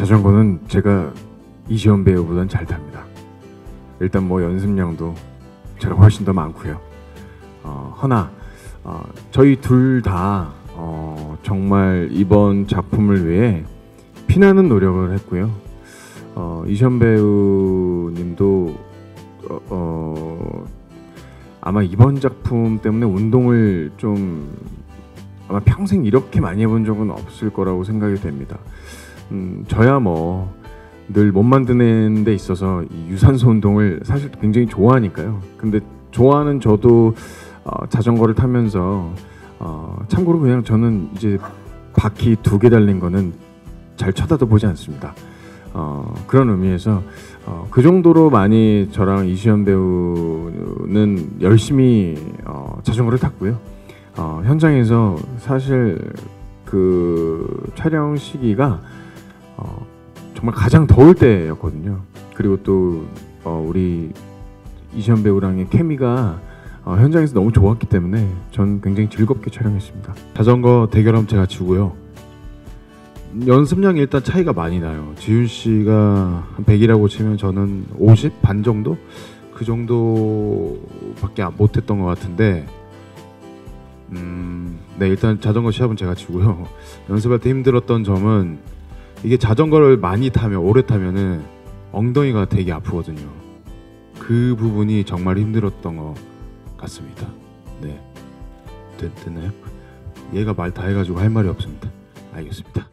자전거는 제가 이시연 배우보단 잘 탑니다. 일단 뭐 연습량도 제가 훨씬 더 많고요. 어, 허나 어, 저희 둘다 어, 정말 이번 작품을 위해 피나는 노력을 했고요. 어, 이시연 배우님도 어, 어, 아마 이번 작품 때문에 운동을 좀 아마 평생 이렇게 많이 해본 적은 없을 거라고 생각이 됩니다. 음, 저야 뭐늘몸 만드는 데 있어서 이 유산소 운동을 사실 굉장히 좋아하니까요. 근데 좋아하는 저도 어, 자전거를 타면서 어, 참고로 그냥 저는 이제 바퀴 두 개 달린 거는 잘 쳐다도 보지 않습니다. 어, 그런 의미에서 어, 그 정도로 많이 저랑 이시연 배우는 열심히 어, 자전거를 탔고요. 어, 현장에서 사실 그 촬영 시기가 어, 정말 가장 더울 때였거든요. 그리고 또 어, 우리 이시연 배우랑의 케미가 어, 현장에서 너무 좋았기 때문에 전 굉장히 즐겁게 촬영했습니다. 자전거 대결하면 제가 지고요. 연습량이 일단 차이가 많이 나요. 지윤 씨가 한 100이라고 치면 저는 50 반 정도 그 정도밖에 안- 못했던 것 같은데, 음, 네 일단 자전거 시합은 제가 지고요. 연습할 때 힘들었던 점은 이게 자전거를 많이 타면 오래 타면은 엉덩이가 되게 아프거든요. 그 부분이 정말 힘들었던 것 같습니다. 네, 됐, 됐나요? 얘가 말 다 해가지고 할 말이 없습니다. 알겠습니다.